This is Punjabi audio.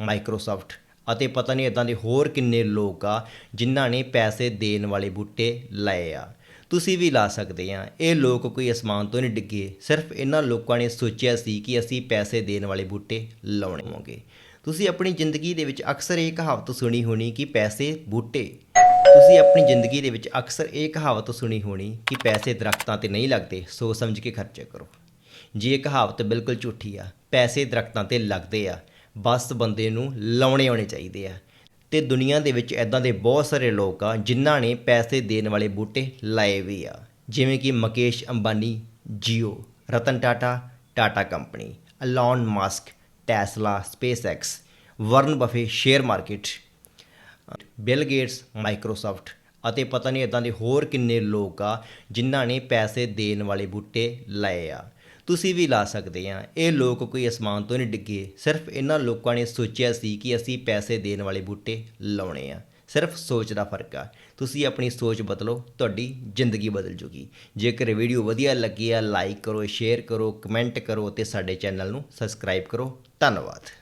ਮਾਈਕਰੋਸਾਫਟ ਅਤੇ ਪਤਾ ਨਹੀਂ ਇਦਾਂ ਦੇ ਹੋਰ ਕਿੰਨੇ ਲੋਕ ਆ, ਜਿਨ੍ਹਾਂ ਨੇ ਪੈਸੇ ਦੇਣ ਵਾਲੇ ਬੂਟੇ ਲਾਏ ਆ। ਤੁਸੀਂ ਵੀ ਲਾ ਸਕਦੇ ਆ। ਇਹ ਲੋਕ ਕੋਈ ਅਸਮਾਨ ਤੋਂ ਨਹੀਂ ਡਿੱਗੇ। ਸਿਰਫ ਇਹਨਾਂ ਲੋਕਾਂ ਨੇ ਸੋਚਿਆ ਸੀ ਕਿ ਅਸੀਂ ਪੈਸੇ ਦੇਣ ਵਾਲੇ ਬੂਟੇ ਲਾਉਣੇ ਹੋਣਗੇ। ਤੁਸੀਂ ਆਪਣੀ ਜ਼ਿੰਦਗੀ ਦੇ ਵਿੱਚ ਅਕਸਰ ਇਹ ਕਹਾਵਤ ਸੁਣੀ ਹੋਣੀ ਕਿ ਪੈਸੇ ਬੂਟੇ। ਤੁਸੀਂ ਆਪਣੀ ਜ਼ਿੰਦਗੀ ਦੇ ਵਿੱਚ ਅਕਸਰ ਇਹ ਕਹਾਵਤ ਸੁਣੀ ਹੋਣੀ ਕਿ ਪੈਸੇ ਦਰਖਤਾਂ ਤੇ ਨਹੀਂ ਲੱਗਦੇ। ਸੋਚ ਸਮਝ ਕੇ ਖਰਚੇ ਕਰੋ। ਜੇ ਇਹ ਕਹਾਵਤ ਬਿਲਕੁਲ ਝੂਠੀ ਆ, ਪੈਸੇ ਦਰਖਤਾਂ ਤੇ ਲੱਗਦੇ ਆ। ਬਸ ਬੰਦੇ ਨੂੰ ਲਾਉਣੇ ਆਉਣੇ ਚਾਹੀਦੇ ਆ। ਤੇ ਦੁਨੀਆ ਦੇ ਵਿੱਚ ਐਦਾਂ ਦੇ ਬਹੁਤ ਸਾਰੇ ਲੋਕ ਆ, ਜਿਨ੍ਹਾਂ ਨੇ ਪੈਸੇ ਦੇਣ ਵਾਲੇ ਬੂਟੇ ਲਾਏ ਵੀ ਆ। ਜਿਵੇਂ ਕਿ Mukesh Ambani, Jio, Ratan Tata Tata company Elon Musk, Tesla, SpaceX, Warren Buffett, share market, Bill Gates, Microsoft ਅਤੇ ਪਤਾ ਨਹੀਂ ਇਦਾਂ ਦੇ ਹੋਰ ਕਿੰਨੇ ਲੋਕ ਆ, ਜਿਨ੍ਹਾਂ ਨੇ ਪੈਸੇ ਦੇਣ ਵਾਲੇ ਬੂਟੇ ਲਏ ਆ। ਤੁਸੀਂ ਵੀ ਲਾ ਸਕਦੇ ਆ। ਇਹ ਲੋਕ ਕੋਈ ਅਸਮਾਨ ਤੋਂ ਨਹੀਂ ਡਿੱਗੇ। ਸਿਰਫ ਇਹਨਾਂ ਲੋਕਾਂ ਨੇ ਸੋਚਿਆ ਸੀ ਕਿ ਅਸੀਂ ਪੈਸੇ ਦੇਣ ਵਾਲੇ ਬੂਟੇ ਲਾਉਣੇ ਆ। ਸਿਰਫ ਸੋਚ ਦਾ ਫ਼ਰਕ ਆ। ਤੁਸੀਂ ਆਪਣੀ ਸੋਚ ਬਦਲੋ, ਤੁਹਾਡੀ ਜ਼ਿੰਦਗੀ ਬਦਲ ਜੂਗੀ। ਜੇਕਰ ਵੀਡੀਓ ਵਧੀਆ ਲੱਗੀ ਆ ਲਾਈਕ ਕਰੋ ਸ਼ੇਅਰ ਕਰੋ ਕਮੈਂਟ ਕਰੋ ਤੇ ਸਾਡੇ ਚੈਨਲ ਨੂੰ ਸਬਸਕ੍ਰਾਈਬ ਕਰੋ। ਧੰਨਵਾਦ।